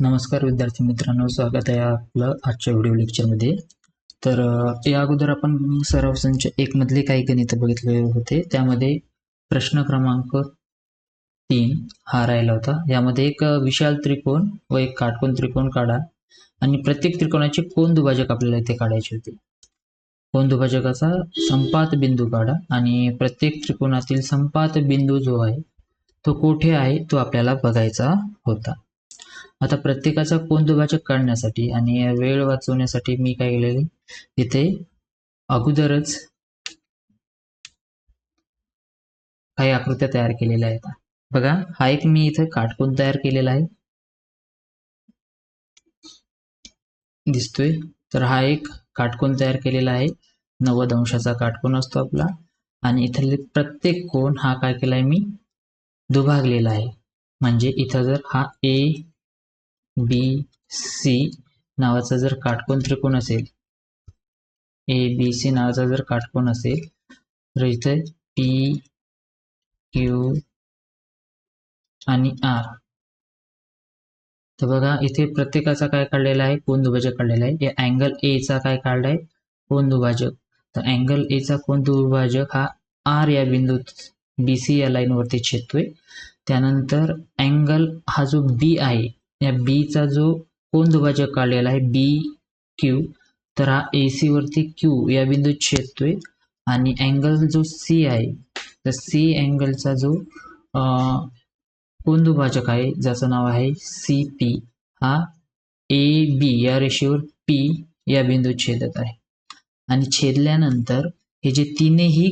नमस्कार विद्यार्थी मित्रांनो स्वागत आहे आपलं आजच्या व्हिडिओ लेक्चरमध्ये तर या अगोदर आपण सराव संच एक मधले काही गणित बघितले होते. त्यामध्ये प्रश्न क्रमांक तीन हा राहिला होता. यामध्ये एक विशाल त्रिकोण व एक काटकोन त्रिकोण काढा आणि प्रत्येक त्रिकोणाचे कोण दुभाजक आपल्याला इथे काढायचे होते. कोण दुभाजकाचा संपात बिंदू काढा आणि प्रत्येक त्रिकोणातील संपात बिंदू जो आहे तो कोठे आहे तो आपल्याला बघायचा होता. आता प्रत्येकाचा कोण दुभाजक काढण्यासाठी आणि वेळ वाचवण्यासाठी मी काय केलेले इथे अगोदरच काही आकृत्या तयार केलेल्या आहेत. बघा हा एक मी इथे काटकोन तयार केलेला आहे. दिसतोय? तर हा एक काटकोन तयार केलेला आहे. नव्वद अंशाचा काटकोन असतो आपला. आणि इथले प्रत्येक कोण हा काय केलाय मी? दुभागलेला आहे. म्हणजे इथं जर हा ए बी सी नावाचा जर काटकोन त्रिकोण असेल ए बी सी नावाचा जर काटकोन असेल तर इथे पी क्यू आणि आर तर बघा इथे प्रत्येकाचा काय काढलेला आहे? कोण दुभाजक काढलेला आहे? या अँगल ए चा काय काढलाय कोण दुभाजक. तर अँगल ए चा कोण दुभाजक हा आर या बिंदूत बी सी या लाईनवरती छेदतोय. त्यानंतर अँगल हा जो बी आहे या बीचा जो कोण दुभाजक काढलेला आहे बी क्यू तर हा ए सी वरती क्यू या बिंदूत छेदतोय. आणि अँगल जो सी आहे तर सी अँगलचा जो अं, कोण दुभाजक आहे ज्याचं नाव आहे सी पी हा ए बी या रेषेवर पी या बिंदूत छेदत आहे. आणि छेदल्यानंतर हे जे तीनही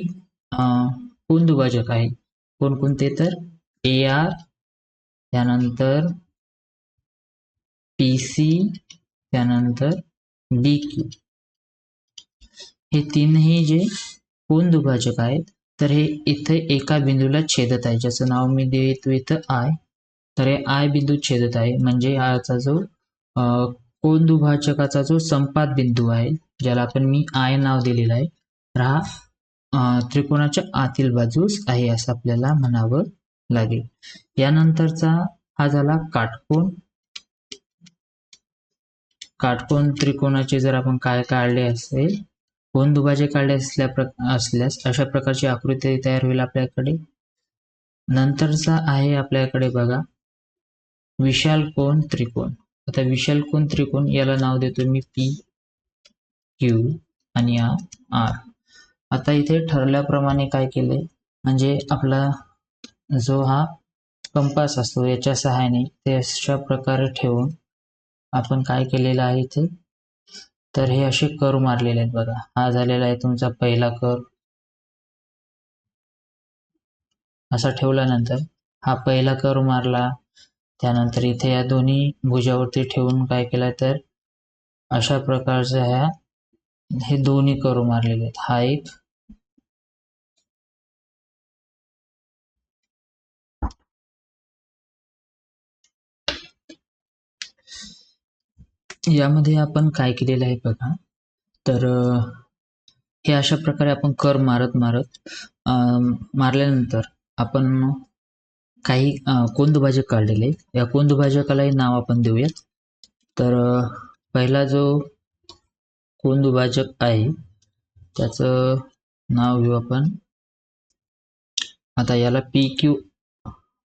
कोण दुभाजक आहे कोणकोणते तर? ए आर त्यानंतर पी सी त्यानंतर बी क्यू हे तीनही जे कोण दुभाजक आहेत तर हे इथे एका बिंदूला छेदत आहे. ज्याचं नाव मी देतो इथं आय तर हे आय बिंदू छेदत आहे. म्हणजे याचा जो कोण दुभाजकाचा जो संपात बिंदू आहे ज्याला आपण मी आय नाव दिलेलं आहे तर हा त्रिकोणाच्या आतील बाजूस आहे असं आपल्याला म्हणावं लागेल. यानंतरचा हा झाला काटकोण काटकोन त्रिकोणाचे जर आपण काय काढले असेल कोण दुभाजे काढले असल्या प्र असल्यास अशा प्रकारची आकृती तयार होईल आपल्याकडे. नंतरचा आहे आपल्याकडे बघा. विशाल कोण त्रिकोण. आता विशाल कोण त्रिकोण याला नाव देतो मी पी क्यू आणि आर. आता इथे ठरल्याप्रमाणे काय केलंय? म्हणजे आपला जो हा कंपास असतो याच्या सहाय्याने ते अशा प्रकारे ठेवून आपण काय केलेलं आहे इथे? तर हे असे कर मारलेले आहेत बघा. हा झालेला आहे तुमचा पहिला कर. असा ठेवल्यानंतर हा पहिला कर मारला. त्यानंतर इथे या दोन्ही भुजावरती ठेवून काय केलं तर अशा प्रकारच्या ह्या हे दोन्ही करू मारलेले आहेत. हा एक यामध्ये आपण काय केलेलं आहे बघा. तर हे अशा प्रकारे आपण कर मारत मारत मारल्यानंतर आपण काही अं, काढलेले आहेत. या कोंदुभाजकालाही नाव आपण देऊयात. तर पहिला जो कोण आहे त्याचं नाव घेऊ आपण. आता याला पी क्यू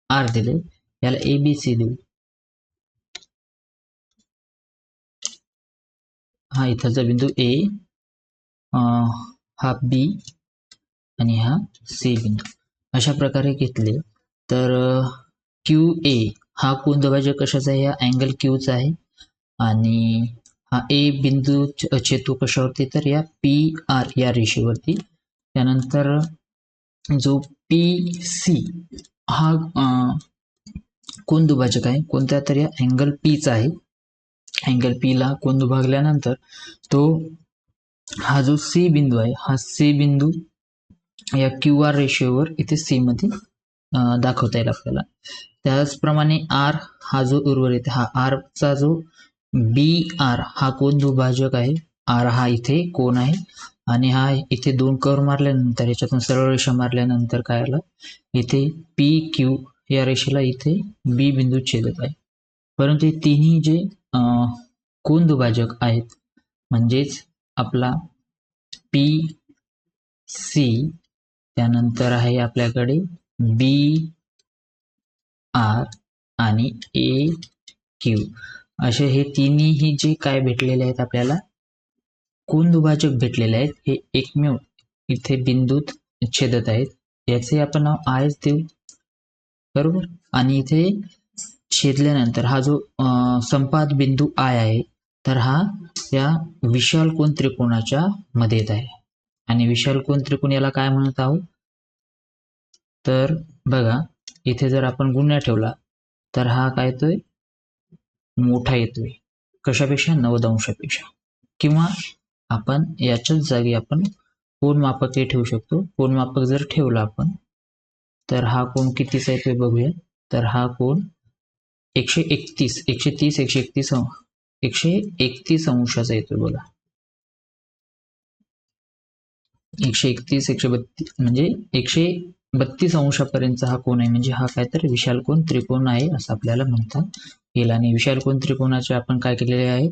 आर दिले. याला ए बी सी देऊ. हा इथलचा बिंदू ए हा बी आणि हा सी बिंदू. अशा प्रकारे घेतले. तर क्यू ए हा कोण दुभाजक कशाचा आहे? हा अँगल क्यूचा आहे. आणि हा ए बिंदू छेतू कशावरती? तर या पी आर या रेषेवरती. त्यानंतर जो पी सी हा कोण दुभाजक आहे. कोणत्या? या अँगल पीचा आहे. अँगल पीला कोण दुभागल्यानंतर तो हा जो सी बिंदू आहे हा सी बिंदू या क्यू आर रेषेवर इथे सी मध्ये दाखवता येईल आपल्याला. त्याचप्रमाणे आर हा जो उर्वरित हा आर चा जो बी आर हा कोण दुभाजक आहे? आर हा इथे कोण आहे? आणि हा इथे दोन कर मारल्यानंतर याच्यातून सरळ रेषा मारल्यानंतर काय आलं? इथे पी क्यू या रेषेला इथे बी बिंदू छेदत आहे. परंतु हे तिन्ही जे अं, दुभाजक आहेत. म्हणजेच आपला पी सी त्यानंतर आहे आपल्याकडे बी आर आणि ए क्यू असे हे तिन्ही जे काय भेटलेले आहेत आपल्याला? कोण दुभाजक भेटलेले आहेत. हे एकमेव इथे बिंदूत छेदत आहेत. याचे आपण नाव आयच देऊ. बरोबर? आणि इथे छेदल्यानंतर हा जो संपाद संपात बिंदू आय आहे तर हा या विशालकोन त्रिकोणाच्या मध्ये येत आहे. आणि विशालकोन त्रिकोण याला काय म्हणत आहोत? तर बघा इथे जर आपण गुन्हा ठेवला तर हा काय येतोय? मोठा येतोय. कशापेक्षा? नवदंशापेक्षा. अंशापेक्षा किंवा आपण याच्याच जागी आपण कोण हे ठेवू शकतो. कोण मापक जर ठेवला आपण तर हा कोण कितीचा येतोय बघूया. तर हा कोण एकशे एकतीस एकशे तीस एकशे एकतीस एकशे एकतीस अंशाचा येतोय बोला एकशे एकतीस एकशे बत्तीस म्हणजे एकशे बत्तीस अंशापर्यंतचा हा कोण आहे. म्हणजे हा काय तर विशाल कोण त्रिकोण आहे असं आपल्याला म्हणता येईल. आणि विशाल कोण त्रिकोणाचे आपण काय केलेले आहे?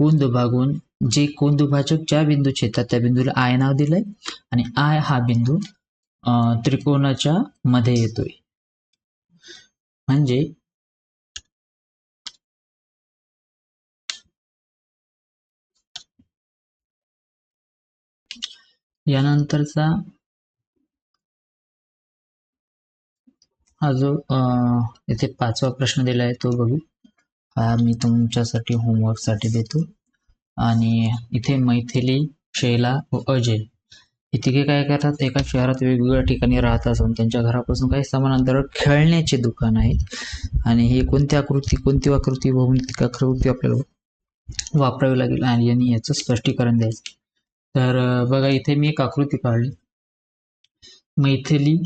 कोण दुभागून जे कोण दुभाजक ज्या बिंदू छेदतात त्या बिंदूला आय नाव दिलंय. आणि आय हा बिंदू अं, त्रिकोणाच्या मध्ये येतोय. म्हणजे यानंतरचा हा जो इथे पाचवा प्रश्न दिला आहे तो बघू. हा मी तुमच्यासाठी होमवर्कसाठी देतो. आणि इथे मैथिली शैला व अजय. इथे काय करतात? एका शहरात वेगवेगळ्या ठिकाणी राहत असून त्यांच्या घरापासून काही समान अंतरावर खेळण्याचे दुकान आहे आणि ही कोणती आकृती कोणती आकृती भौमितिक आकृती आपल्याला वापरावी लागेल? आणि यांनी याचं स्पष्टीकरण द्यायचं. तर बघा इथे मी एक आकृती काढली. मैथिली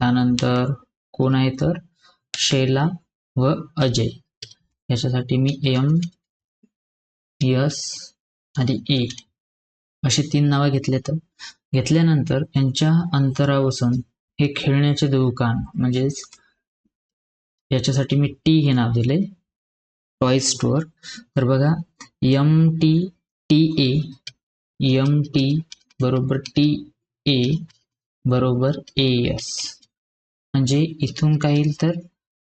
त्यानंतर कोण आहे तर? शैला व अजय. याच्यासाठी मी एम यस आणि ए अशी तीन नावं घेतले तर. घेतल्यानंतर यांच्या अंतरापासून हे खेळण्याचे दुकान म्हणजेच याच्यासाठी मी टी हे नाव दिले. Toy store. तर बघा M T T A M T बरोबर टी ए बरोबर ए एस म्हणजे इथून काय येईल तर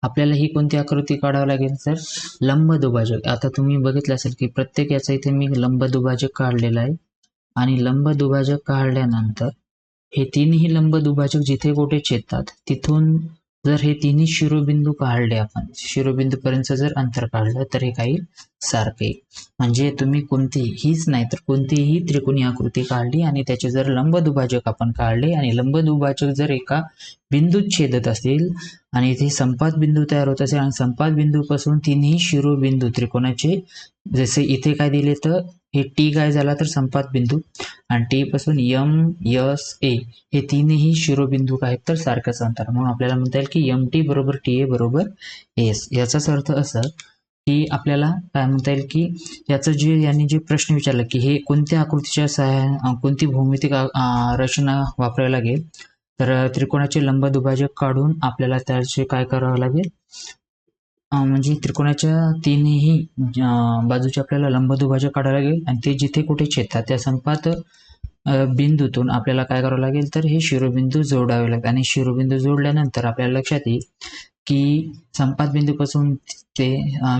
आपल्याला ही कोणती आकृती काढावी लागेल तर लंब दुभाजक. आता तुम्ही बघितलं असेल की प्रत्येक याचा इथे मी लंब दुभाजक काढलेला आहे. आणि लंब दुभाजक काढल्यानंतर हे तिन्ही लंब दुभाजक जिथे कुठे छेदतात तिथून जर हे तिन्ही शिरोबिंदू काढले आपण शिरोबिंदूपर्यंत जर अंतर काढलं तर हे काही सारखे येईल. म्हणजे तुम्ही कोणतीही हीच नाही तर कोणतीही त्रिकोणी आकृती काढली आणि त्याचे जर लंब दुभाजक आपण काढले आणि लंब दुभाजक जर एका बिंदूत छेदत असतील आणि इथे संपात बिंदू तयार होत असेल आणि संपात बिंदूपासून तिन्ही शिरोबिंदू त्रिकोणाचे जसे इथे काय दिले तर हे टी काय झाला तर संपात बिंदू आणि टी पासून यम यस ए हे तीनही शिरोबिंदू काय आहेत तर सारखंच अंतर. म्हणून आपल्याला म्हणता येईल की एम टी बरोबर टी ए बरोबर एस. याचाच अर्थ असा की आपल्याला काय म्हणता येईल की याचं जे यांनी जे प्रश्न विचारला की हे कोणत्या आकृतीच्या सहाय्या कोणती भौमितिक रचना वापरावी लागेल? तर त्रिकोणाचे लंब दुभाजक काढून आपल्याला त्याचे काय करावं लागेल? म्हणजे त्रिकोणाच्या तीनही बाजूच्या बाजूचे आपल्याला लंब दुभाजक काढावं लागेल आणि ते जिथे कुठे छेदतात त्या संपात बिंदूतून आपल्याला काय करावं लागेल तर हे शिरोबिंदू जोडावे लागतात आणि शिरोबिंदू जोडल्यानंतर आपल्याला लक्षात येईल की संपात बिंदूपासून ते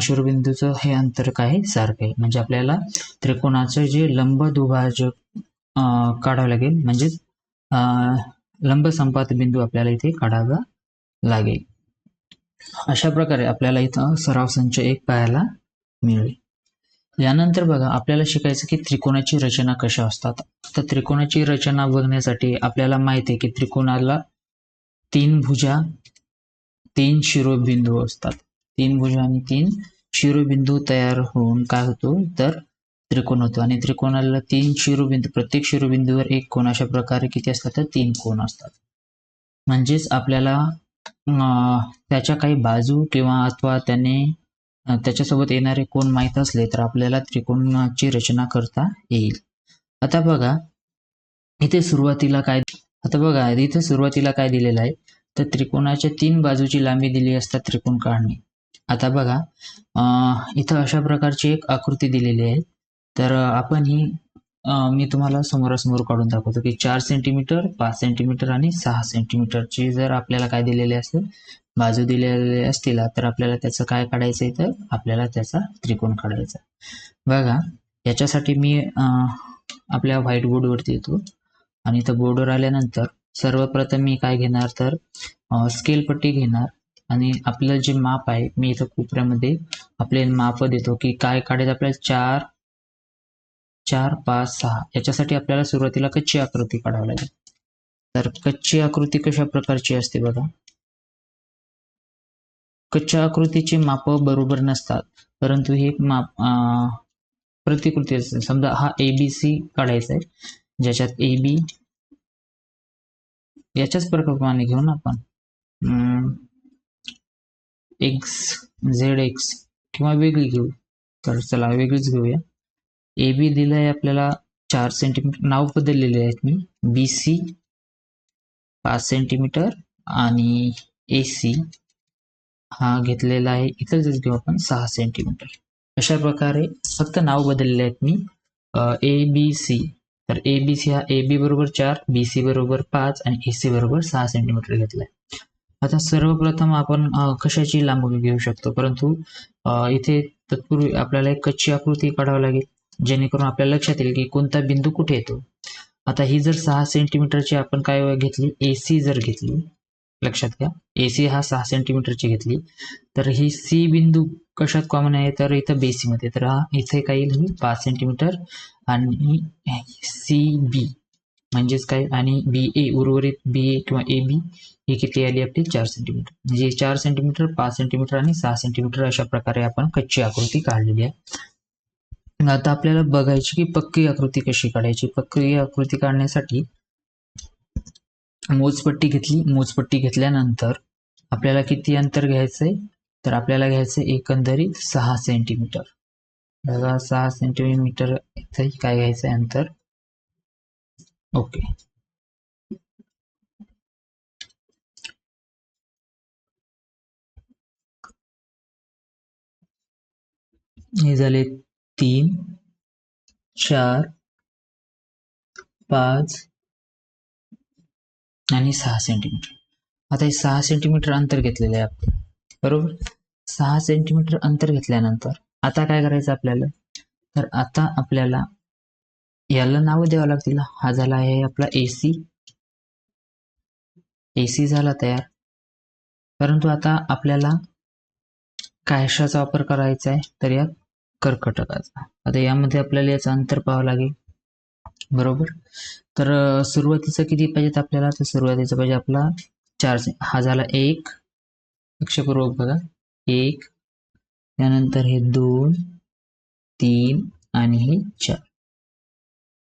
शिरोबिंदूचं हे अंतर काय सारखं आहे. म्हणजे आपल्याला त्रिकोणाचं जे लंब दुभाजक काढावं लागेल म्हणजेच अं, लंब संपात बिंदू आपल्याला इथे काढावा लागेल. अशा प्रकारे आपल्याला इथं सराव संच एक पाहायला मिळेल. यानंतर बघा आपल्याला शिकायचं की त्रिकोणाची रचना कशा असतात. तर त्रिकोणाची रचना बघण्यासाठी आपल्याला माहिती आहे की त्रिकोणाला तीन भुजा तीन शिरोबिंदू असतात. तीन भुजा आणि तीन शिरोबिंदू तयार होऊन काय होतो? तर त्रिकोण होतो. आणि त्रिकोणाला तीन शिरोबिंदू प्रत्येक शिरोबिंदूवर एक कोण अशा प्रकारे किती असतात? तर तीन कोण असतात. म्हणजेच आपल्याला त्याच्या काही बाजू किंवा अथवा त्याने त्याच्यासोबत येणारे कोण माहीत असले तर आपल्याला त्रिकोणाची रचना करता येईल. आता बघा इथे सुरुवातीला काय आता बघा इथे सुरुवातीला काय दिलेलं आहे? तर त्रिकोणाच्या तीन बाजूची लांबी दिली असतात त्रिकोण काढणे. आता बघा अं, इथं अशा प्रकारची एक आकृती दिलेली आहे. तर आपण ही मी तुम्हाला समोरासमोर काढून दाखवतो की चार सेंटीमीटर पाच सेंटीमीटर आणि सहा सेंटीमीटरची जर आपल्याला काय दिलेले असेल बाजू दिलेले असतील तर आपल्याला त्याचं काय काढायचं आहे तर आपल्याला त्याचा त्रिकोण काढायचा बघा याच्यासाठी मी आपल्या व्हाईट बोर्डवरती येतो आणि इथं बोर्डवर आल्यानंतर सर्वप्रथम मी काय घेणार तर स्केल पट्टी घेणार आणि आपलं जे माप आहे मी इथं कोपऱ्यामध्ये आपले माप देतो की काय काढायचं आपल्याला चार चार पाच सहा. याच्यासाठी आपल्याला सुरुवातीला कच्ची आकृती काढावी लागेल. तर कच्ची आकृती कशा प्रकारची असते बघा. कच्च्या आकृतीची माप बरोबर नसतात. परंतु हे एक माप प्रतिकृती असते. समजा हा ए बी सी काढायचा आहे. ज्याच्यात ए बी याच्याच प्रकाराने घेऊ ना आपण एक्स झेड एक्स किंवा वेगळी घेऊ. तर चला वेगळीच घेऊया. ए बी दिलंय आपल्याला. चार सेंटीमीटर नाव बदललेले आहेत मी. बी सी पाच सेंटीमीटर आणि ए सी हा घेतलेला आहे. इथंच घेऊ आपण. सहा सेंटीमीटर अशा प्रकारे फक्त नाव बदललेले आहेत मी. ए बी सी तर ए बी सी हा ए बी बरोबर चार बी सी बरोबर पाच आणि ए सी बरोबर सहा सेंटीमीटर घेतलाय आता सर्वप्रथम आपण कशाची लांबी घेऊ शकतो? परंतु इथे तत्पूर्वी आपल्याला एक कच्ची आकृती काढावी लागेल. जेणेकरून आपल्याला लक्षात येईल की कोणता बिंदू कुठे येतो. आता ही जर सहा सेंटीमीटरची आपण काय घेतली? ए सी जर घेतली लक्षात घ्या. ए सी हा सहा सेंटीमीटरची घेतली. तर ही सी बिंदू कशात कॉमन आहे? तर इथं बेसी मध्ये. तर हा इथे काय येईल? ही पाच सेंटीमीटर आणि सी बी म्हणजेच काय? आणि बी ए उर्वरित बी ए किंवा ए बी ही किती आली आपली? चार सेंटीमीटर म्हणजे चार सेंटीमीटर पाच सेंटीमीटर आणि सहा सेंटीमीटर अशा प्रकारे आपण कच्ची आकृती काढलेली आहे. आता आपल्याला बघायची की पक्की आकृती कशी काढायची? पक्की आकृती काढण्यासाठी मोजपट्टी घेतली. मोजपट्टी घेतल्यानंतर आपल्याला किती अंतर घ्यायचंय? तर आपल्याला घ्यायचं एकंदरीत सहा सेंटीमीटर. बघा सहा सेंटीमीटर इथे काय घ्यायचं अंतर? ओके. हे झाले तीन चार पाच आणि सहा सेंटीमीटर आता हे सहा सेंटीमीटर अंतर घेतलेलं आहे आपण. बरोबर? सहा सेंटीमीटर अंतर घेतल्यानंतर आता काय करायचं आपल्याला? तर आता आपल्याला याला नावं द्यावं लागतील हा झाला आहे आपला एसी एसी झाला तयार. परंतु आता आपल्याला कॅशाचा वापर करायचा आहे. तर या कर्कटकाचा आता यामध्ये आपल्याला याचं अंतर पाहावं लागेल. बरोबर? तर सुरुवातीचं किती पाहिजेत आपल्याला? तर सुरुवातीचा पाहिजे आपला चार हा झाला एक. लक्षपूर्वक बघा. एक त्यानंतर हे दोन तीन आणि हे चार.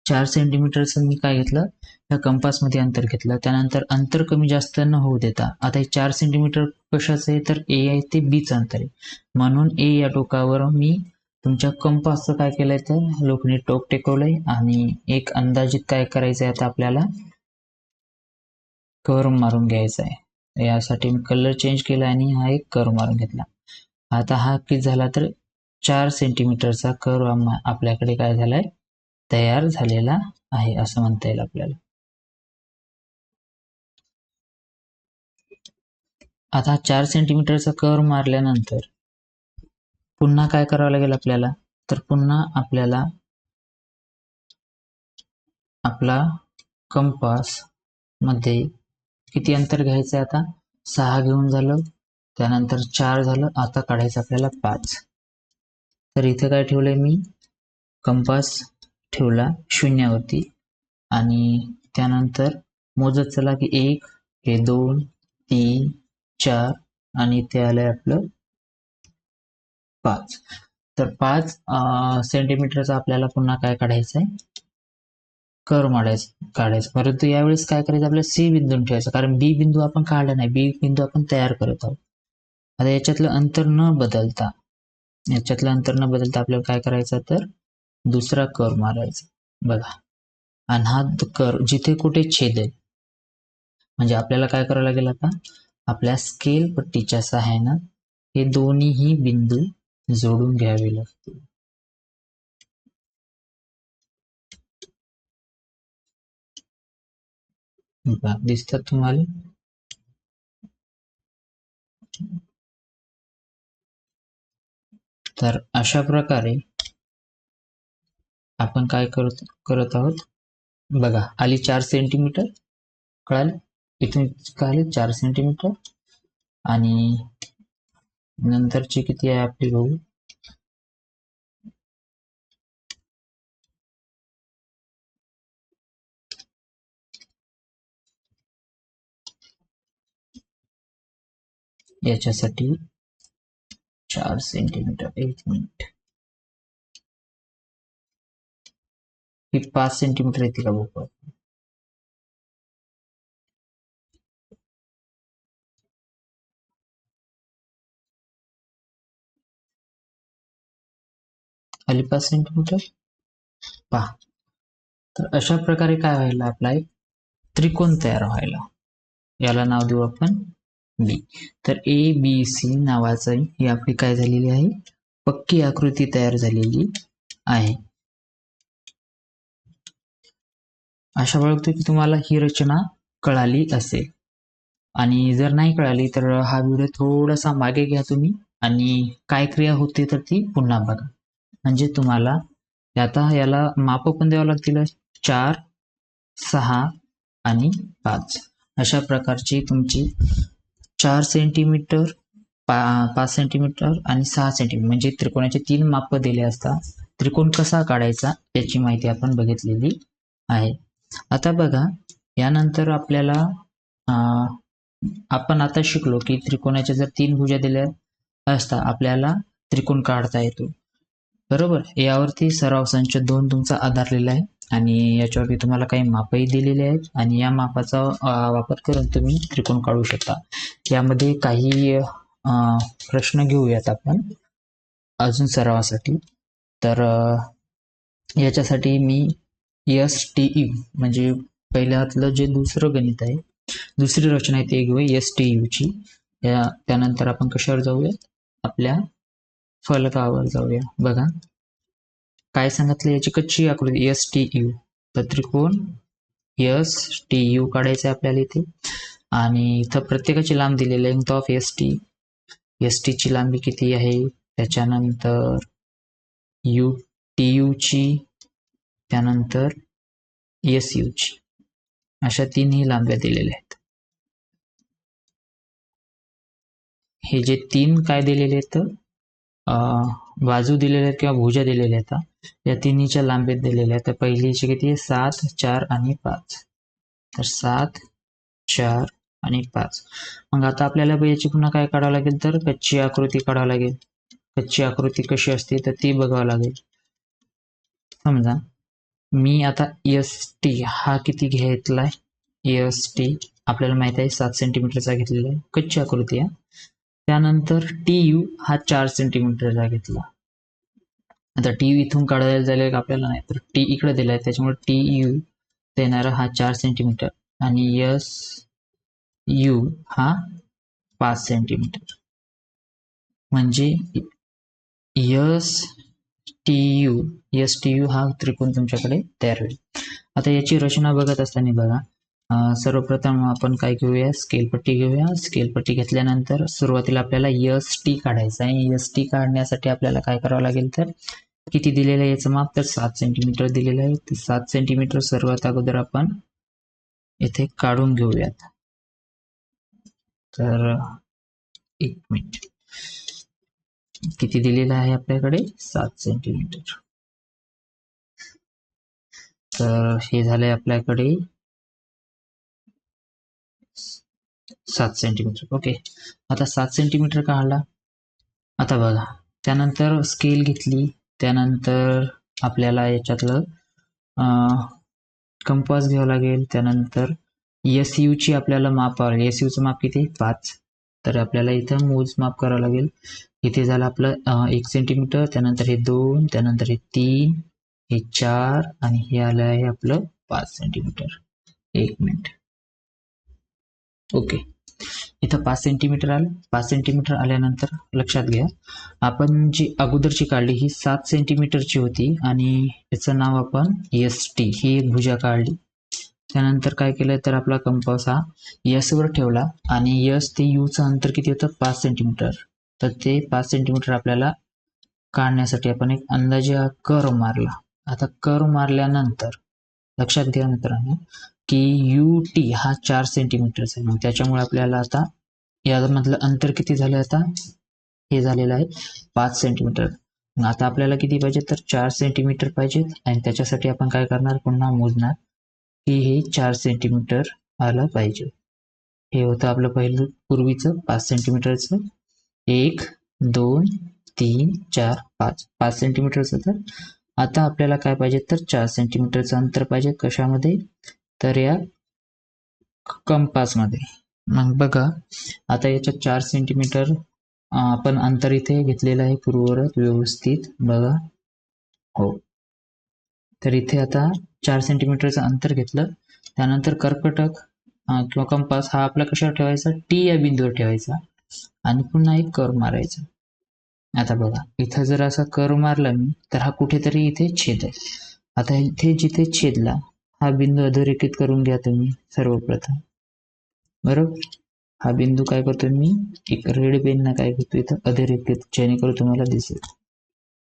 चार सेंटीमीटरचं मी काय घेतलं? ह्या कंपासमध्ये अंतर घेतलं. त्यानंतर अंतर कमी जास्त न होऊ देता आता हे चार सेंटीमीटर कशाचं आहे? तर ए आहे ते बीचं अंतर आहे. म्हणून ए या टोकावर मी तुमच्या कंपासचं काय केलंय तर लोखंडी टोक टेकवलंय आणि एक अंदाजित काय करायचंय आता आपल्याला? कर मारून घ्यायचा आहे यासाठी मी कलर चेंज केला आणि हा एक कर मारून घेतला. आता हा किती झाला तर चार सेंटीमीटरचा कर आपल्याकडे काय झालाय? तयार झालेला आहे असं म्हणता येईल आपल्याला. आता चार सेंटीमीटरचा कर मारल्यानंतर पुन्हा काय करावं लागेल आपल्याला? तर पुन्हा आपल्याला आपला कंपासमध्ये किती अंतर घ्यायचं आहे आता? सहा घेऊन झालं. त्यानंतर चार झालं. आता काढायचं आपल्याला पाच. तर इथे काय ठेवलंय मी? कंपास ठेवला शून्यावरती. आणि त्यानंतर मोजत चला की एक हे दोन तीन चार आणि ते आलंय आपलं पाच. तर पाच सेंटीमीटरचा आपल्याला पुन्हा काय काढायचं आहे? कर मारायचं काढायचं. परंतु यावेळेस काय करायचं? आपल्याला सी बिंदून ठेवायचं कारण बी बिंदू आपण काढला नाही. बी बिंदू आपण तयार करत आहोत. आता याच्यातलं अंतर न बदलता याच्यातलं अंतर न बदलता आपल्याला काय करायचं तर? दुसरा कर मारायचा बघा. आणि हा कर जिथे कुठे छेदेल म्हणजे आपल्याला काय करावं लागेल आता? आपल्या स्केल पट्टीच्या सहाय्यानं हे दोन्हीही बिंदू जोडून घ्यावे लागते. दिसतात तुम्हाला? तर अशा प्रकारे आपण काय करत करत आहोत? बघा आली चार सेंटीमीटर कळाले? इथून कळाले चार सेंटीमीटर आणि नंतरची किती आहे आपली भाऊ याच्यासाठी चार सेंटीमीटर एक मिनिट ही पाच सेंटीमीटर येते का बघू आली पाच सेंटीमीटर पहा. तर अशा प्रकारे काय व्हायला आपला एक त्रिकोण तयार व्हायला. याला नाव देऊ आपण बी तर ए बी सी नावाचं ही आपली काय झालेली आहे? पक्की आकृती तयार झालेली आहे. अशा बघतो की तुम्हाला ही रचना कळाली असेल. आणि जर नाही कळाली तर हा व्हिडिओ थोडासा मागे घ्या तुम्ही. आणि काय क्रिया होते तर ती पुन्हा बघा. म्हणजे तुम्हाला आता याला माप पण द्यावं लागतील. चार सहा आणि पाच. अशा प्रकारची तुमची चार सेंटीमीटर पा पाच सेंटीमीटर आणि सहा सेंटीमीटर म्हणजे त्रिकोणाचे तीन माप दिले असता त्रिकोण कसा काढायचा याची माहिती आपण बघितलेली आहे. आता बघा यानंतर आपल्याला आपण आता शिकलो की त्रिकोणाच्या जर तीन भुजा दिल्या असता आपल्याला त्रिकोण काढता येतो. बरोबर. यावरती सराव संच दोन तुमचा आधारलेला आहे आणि याच्यावरती तुम्हाला काही मापही दिलेले आहेत आणि या मापाचा वापर करून तुम्ही त्रिकोण काढू शकता. यामध्ये काही प्रश्न घेऊयात आपण अजून सरावासाठी. तर याच्यासाठी मी एस टी यू म्हणजे पहिल्यातलं जे दुसरं गणित आहे दुसरी रचना आहे ते घेऊया एस टी यूची या त्यानंतर आपण कशावर जाऊया आपल्या फलकावर जाऊया. बघा. काय सांगितलं? याची कच्ची आकृती. एस टी यू तर त्रिकोण एस टी यू काढायचं आहे आपल्याला इथे. आणि इथं प्रत्येकाची लांब दिली length of S T S टीची लांबी किती आहे? त्याच्यानंतर यू टी यूची त्यानंतर एस यूची अशा तीनही लांब्या दिलेल्या आहेत. हे जे तीन काय दिलेले आहेत? बाजू दिलेल्या आहेत किंवा भुजा दिलेल्या आहेत या तिन्हीच्या लांबीत दिलेल्या आहेत. तर पहिलीची किती आहे? सात चार आणि पाच. तर सात चार आणि पाच. मग आता आपल्याला याची पुन्हा काय काढावं लागेल तर? कच्ची आकृती काढावं लागेल. कच्ची आकृती कशी असते तर ती बघावं लागेल. समजा मी आता एस टी हा किती घेतलाय? एस टी आपल्याला माहीत आहे सात सेंटीमीटरचा घेतलेला आहे. कच्ची आकृती आहे त्यानंतर टी यू हा चार सेंटीमीटरचा घेतला. आता टी यू इथून काढायला जाईल आपल्याला नाही तर टी इकडे दिलाय त्याच्यामुळे टी यू देणारा हा चार सेंटीमीटर आणि यस यू हा पाच सेंटीमीटर म्हणजे S T U S T U हा त्रिकोण तुमच्याकडे तयार होईल. आता याची रचना बघत असताना बघा सर्वप्रथम आपण काय घेऊया? स्केलपट्टी घेऊया. स्केलपट्टी घेतल्यानंतर सुरुवातीला आपल्याला यस टी काढायचं आहे. यस टी काढण्यासाठी आपल्याला काय करावं लागेल तर किती दिलेलं आहे याचं माप? तर सात सेंटीमीटर दिलेलं आहे. तर सात सेंटीमीटर सर्वात अगोदर आपण इथे काढून घेऊयात. तर एक मिनिट किती दिलेलं आहे आपल्याकडे? सात सेंटीमीटर तर हे झालंय आपल्याकडे सात सेंटीमीटर ओके आता सात सेंटीमीटर काढला आता बघा. त्यानंतर स्केल घेतली. त्यानंतर आपल्याला याच्यातलं कंपास घ्यावं लागेल. त्यानंतर एस यूची आपल्याला माप एस यूचं माप किती पाच. तर आपल्याला इथं मोजमाप करावं लागेल. इथे झालं आपलं एक सेंटीमीटर त्यानंतर हे दोन. त्यानंतर हे तीन. हे चार. आणि हे आलं आहे आपलं पाच सेंटीमीटर एक मिनिट ओके. इथं पाच सेंटीमीटर आलं. पाच सेंटीमीटर आल्यानंतर लक्षात घ्या. आपण जी अगोदरची काढली ही सात सेंटीमीटरची होती आणि याचं नाव आपण एस टी ही एक भुजा काढली. त्यानंतर काय केलं तर आपला कंपास हा यसवर ठेवला आणि यस ते यूचं अंतर किती होतं? पाच सेंटीमीटर तर ते पाच सेंटीमीटर आपल्याला काढण्यासाठी आपण एक अंदाजे हा कर्व मारला. आता कर्व मारल्यानंतर लक्षात घ्या मित्रांनो की यू टी हा चार सेंटीमीटरचा आहे. मग त्याच्यामुळे आपल्याला आता यामधलं अंतर किती झालं आता? हे झालेलं आहे पाच सेंटीमीटर मग आता आपल्याला किती पाहिजे तर चार सेंटीमीटर पाहिजेत. आणि त्याच्यासाठी आपण काय करणार? पुन्हा मोजणार की हे चार सेंटीमीटर आलं पाहिजे. हे होतं आपलं पहिलं पूर्वीचं पाच सेंटीमीटरचं एक दोन तीन चार पाच. पाच सेंटीमीटरचं तर आता आपल्याला काय पाहिजे? तर चार सेंटीमीटरचं अंतर पाहिजे कशामध्ये? तर या कंपासमध्ये. मग बघा आता याच्यात चार सेंटीमीटर आपण अंतर इथे घेतलेलं आहे पूर्ववत व्यवस्थित. बघा. हो. तर इथे आता चार सेंटीमीटरचं अंतर घेतलं. त्यानंतर कर्कटक किंवा कंपास हा आपला कशावर ठेवायचा? टी या बिंदूवर ठेवायचा. आणि पुन्हा एक कर मारायचा. आता बघा इथं जर असा कर मारला मी तर हा कुठेतरी इथे छेद आहे. आता इथे जिथे छेदला हा बिंदू अधोरेखित करून घ्या तुम्ही सर्वप्रथम. बरोबर? हा बिंदू काय करतो मी? एक रेड पेननं काय करतो इथं? अधोरेखित जेणेकरून तुम्हाला दिसेल.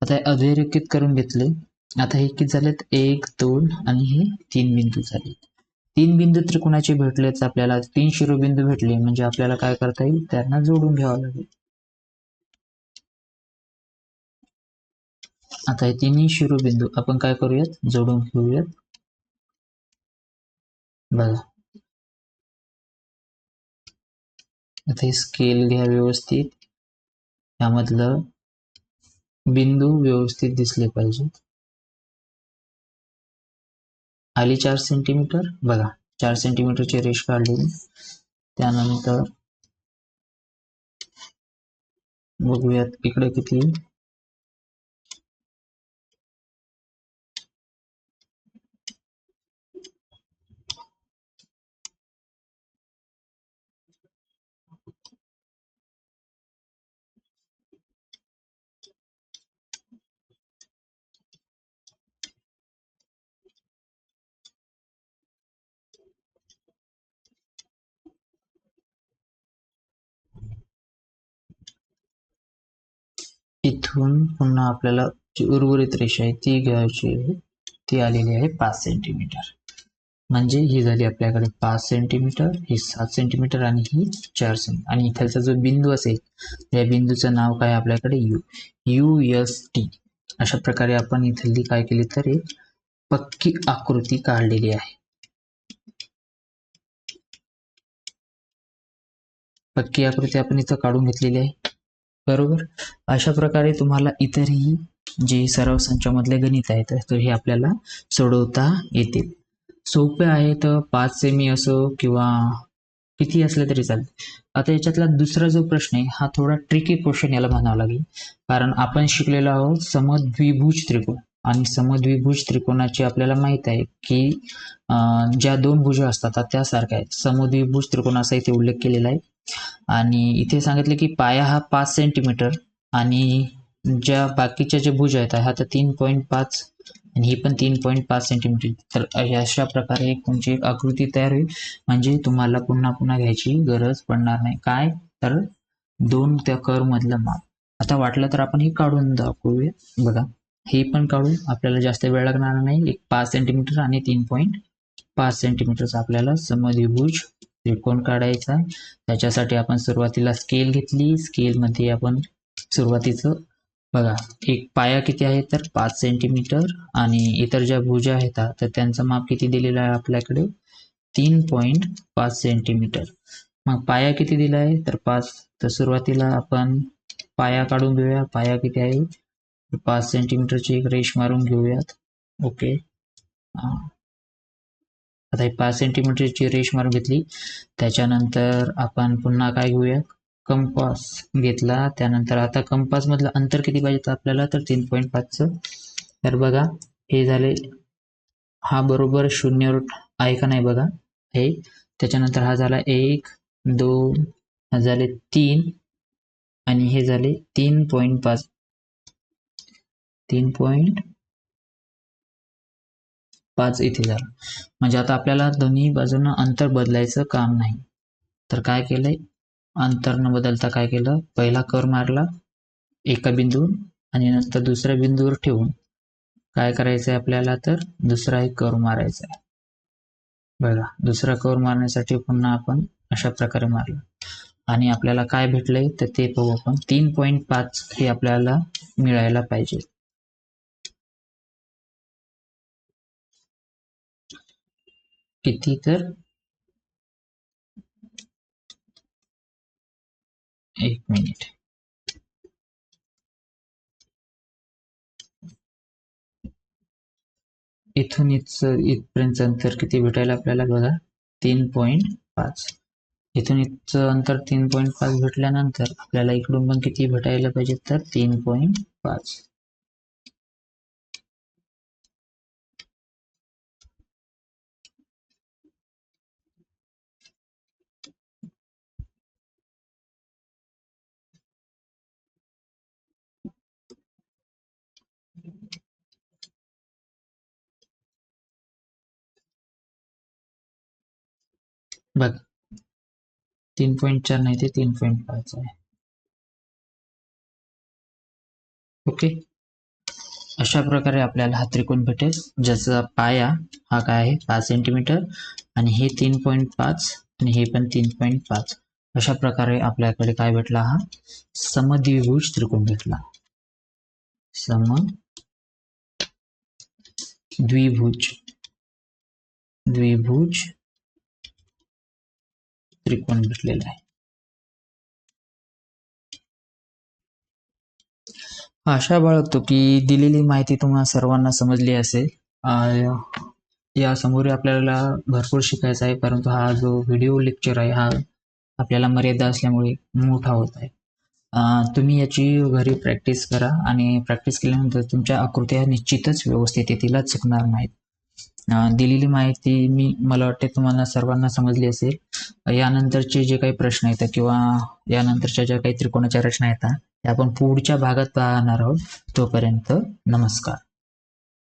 आता हे अधोरेखित करून घेतले. आता हे किती झालेत? एक दोन आणि हे तीन बिंदू झाले तीन बिंदू त्रिकोणाचे भेटलेच आपल्याला. तीन शिरोबिंदू भेटले. म्हणजे आपल्याला काय करता येईल? त्यांना जोडून घ्यावं लागेल. आता हे तिन्ही शिरोबिंदू आपण काय करूयात? जोडून घेऊयात. बघा. आता हे स्केल घ्या व्यवस्थित. यामधलं बिंदू व्यवस्थित दिसले पाहिजेत आली चार सेंटीमीटर बघा. चार सेंटीमीटरची रेष काढली त्यानंतर बघूयात इकडे किती. इथून पुन्हा आपल्याला जी उर्वरित रेषा आहे ती घ्यायची आहे. ती आलेली आहे पाच सेंटीमीटर म्हणजे ही झाली आपल्याकडे पाच सेंटीमीटर ही सात सेंटीमीटर आणि ही चार सेंटी आणि इथलचा जो बिंदू असेल त्या बिंदूचं नाव काय आपल्याकडे? यू यू एस टी अशा प्रकारे आपण इथली काय केली तर एक पक्की आकृती काढलेली आहे. पक्की आकृती आपण इथं काढून घेतलेली आहे. बरोबर? अशा प्रकारे तुम्हाला इतरही जे सराव संचामधले गणित आहेत तर हे आपल्याला सोडवता येतील. सोपे आहेत पाच सेमी असो किंवा किती असले तरी चालेल. आता याच्यातला दुसरा जो प्रश्न आहे हा थोडा ट्रिकी क्वेश्चन याला म्हणावा लागेल. कारण आपण शिकलेलो आहोत समद्विभुज त्रिकोण. आणि समद्विभुज त्रिकोणाची आपल्याला माहीत आहे की ज्या दोन भुजा असतात त्या त्यासारख्या आहेत. समद्विभुज त्रिकोण असा इथे उल्लेख केलेला आहे. आणि इथे सांगितले की पाया हा पाच सेंटीमीटर आणि ज्या बाकीच्या ज्या भुज आहेत हा तर तीन पॉईंट पाच आणि ही पण तीन पॉईंट पाच सेंटीमीटर तर अशा प्रकारे तुमची एक आकृती तयार होईल. म्हणजे तुम्हाला पुन्हा पुन्हा घ्यायची गरज पडणार नाही. काय? तर दोन त्या कर मधलं माप. आता वाटलं तर आपण हे काढून दाखवूया. बघा हे पण काढून आपल्याला जास्त वेळ लागणार नाही. एक पाच सेंटीमीटर आणि तीन पॉईंट पाच सेंटीमीटरचा आपल्याला समद्विभुज त्रिकोण काढायचा. आहे त्याच्यासाठी आपण सुरुवातीला स्केल घेतली. स्केलमध्ये आपण सुरुवातीचं बघा एक पाया किती आहे तर पाच सेंटीमीटर आणि इतर ज्या भुजा आहेत तर त्यांचं माप किती दिलेलं आहे आपल्याकडे? तीन पॉईंट पाच सेंटीमीटर मग पाया किती दिला आहे तर पाच. तर सुरुवातीला आपण पाया काढून घेऊया. पाया किती आहे? पाच सेंटीमीटरची एक रेश मारून घेऊयात. ओके आता ही पाच सेंटीमीटरची रेश मारून घेतली. त्याच्यानंतर आपण पुन्हा काय घेऊया? कंपास घेतला. त्यानंतर आता कंपास मधलं अंतर किती पाहिजे तर आपल्याला? तर तीन पॉईंट पाचचं तर बघा हे झाले. हा बरोबर शून्यावर आहे का नाही बघा? हे. त्याच्यानंतर हा झाला एक दोन हा झाले तीन आणि हे झाले तीन पॉईंट पाच. तीन पॉईंट पाच इथे झाला. म्हणजे आता आपल्याला दोन्ही बाजूनं अंतर बदलायचं काम नाही. तर काय केलंय? अंतर न बदलता काय केलं? पहिला कर मारला एका बिंदूवर आणि नंतर दुसऱ्या बिंदूवर ठेवून. काय करायचंय आपल्याला तर? दुसरा एक कर मारायचा आहे. बघा दुसरा कर मारण्यासाठी पुन्हा आपण अशा प्रकारे मारलं. आणि आपल्याला काय भेटलंय? तर ते पाहू आपण. तीन पॉईंट पाच हे आपल्याला मिळायला पाहिजे. किती तर? एक मिनिट. इथून इथचं इथपर्यंत अंतर किती भेटायला आपल्याला बघा? तीन पॉईंट पाच. इथून इथचं अंतर तीन पॉईंट पाच भेटल्यानंतर आपल्याला इकडून पण किती भेटायला पाहिजे तर तीन पॉईंट पाच. बघ. तीन पॉईंट चार नाही ते तीन पॉईंट पाच आहे. ओके अशा प्रकारे आपल्याला हा त्रिकोण भेटेल. ज्याचा पाया हा काय आहे? पाच सेंटीमीटर आणि हे तीन पॉईंट पाच आणि हे पण तीन पॉईंट पाच. अशा प्रकारे आपल्याकडे काय भेटला हा? समद्विभुज त्रिकोण भेटला. सम द्विभुज द्विभुज त्रिकोण भेटलेला आहे. आशा बाळगतो की दिलेली माहिती तुम्हाला सर्वांना समजली असेल. या समोर आपल्याला भरपूर शिकायचं आहे परंतु हा जो व्हिडिओ लेक्चर आहे हा आपल्याला मर्यादा असल्यामुळे मोठा होत आहे. तुम्ही याची घरी प्रॅक्टिस करा आणि प्रॅक्टिस केल्यानंतर तुमच्या आकृत्या निश्चितच व्यवस्थित येतीलच चुकणार नाहीत. दिलेली माहिती मी मला वाटते तुम्हाला सर्वांना समजली असेल. यानंतरचे जे काही प्रश्न येतात किंवा यानंतरच्या ज्या काही त्रिकोणाच्या रचना येतात त्या आपण पुढच्या भागात पाहणार आहोत. तोपर्यंत नमस्कार.